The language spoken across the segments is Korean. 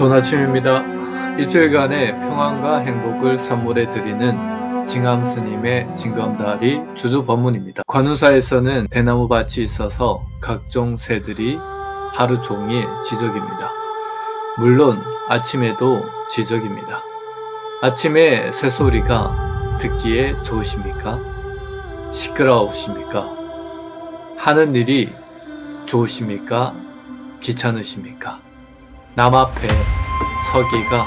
좋은 아침입니다. 일주일간의 평안과 행복을 선물해 드리는 징암 스님의 징검다리 주주 법문입니다. 관우사에서는 대나무 밭이 있어서 각종 새들이 하루 종일 지적입니다. 물론 아침에도 지적입니다. 아침에 새 소리가 듣기에 좋으십니까? 시끄러우십니까? 하는 일이 좋으십니까? 귀찮으십니까? 남 앞에 서기가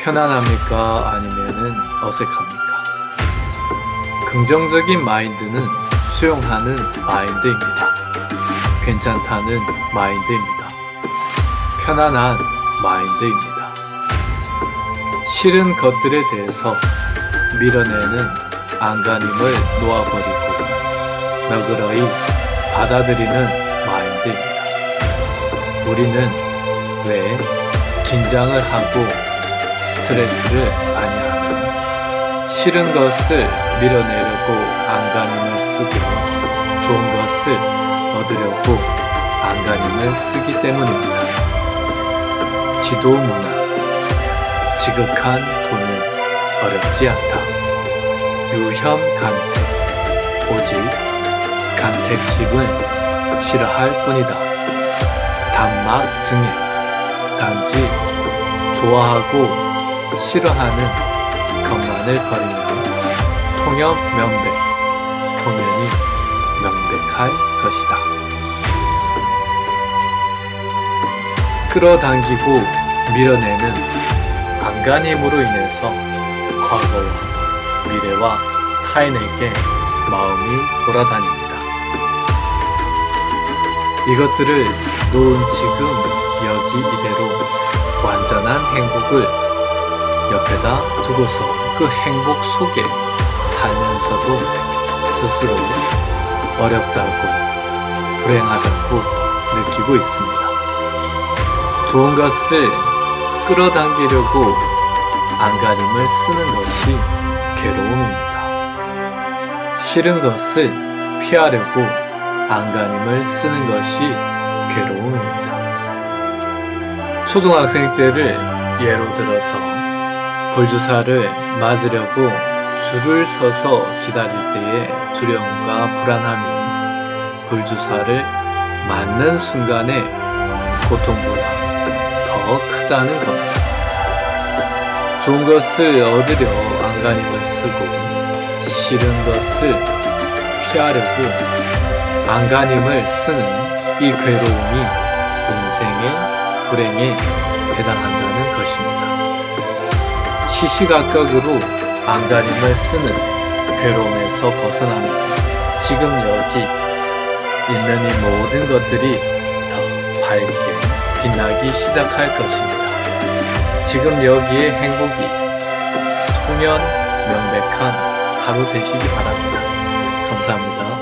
편안합니까? 아니면은 어색합니까? 긍정적인 마인드는 수용하는 마인드입니다. 괜찮다는 마인드입니다. 편안한 마인드입니다. 싫은 것들에 대해서 밀어내는 안간힘을 놓아버리고 너그러이 받아들이는 마인드입니다. 우리는 왜 긴장을 하고 스트레스를 많이 하며 싫은 것을 밀어내려고 안간힘을 쓰고 좋은 것을 얻으려고 안간힘을 쓰기 때문입니다. 지도 문화, 지극한 돈은 어렵지 않다. 유형 간택, 오직 간택식은 싫어할 뿐이다. 단막 증액, 단지 좋아하고 싫어하는 것만을 버리면 통역 명백, 통연이 명백할 것이다. 끌어당기고 밀어내는 안간힘으로 인해서 과거와 미래와 타인에게 마음이 돌아다닙니다. 이것들을 놓은 지금 여기 이대로 완전한 행복을 옆에다 두고서 그 행복 속에 살면서도 스스로 어렵다고 불행하다고 느끼고 있습니다. 좋은 것을 끌어당기려고 안간힘을 쓰는 것이 괴로움입니다. 싫은 것을 피하려고 안간힘을 쓰는 것이 괴로움입니다. 초등학생 때를 예로 들어서 불주사를 맞으려고 줄을 서서 기다릴 때의 두려움과 불안함이 불주사를 맞는 순간의 고통보다 더 크다는 것. 좋은 것을 얻으려 안간힘을 쓰고 싫은 것을 피하려고 안간힘을 쓰는 이 괴로움이 인생의 불행에 해당한다는 것입니다. 시시각각으로 안간힘을 쓰는 괴로움에서 벗어나면 지금 여기 있는 이 모든 것들이 더 밝게 빛나기 시작할 것입니다. 지금 여기의 행복이 통연 명백한 하루 되시기 바랍니다. 감사합니다.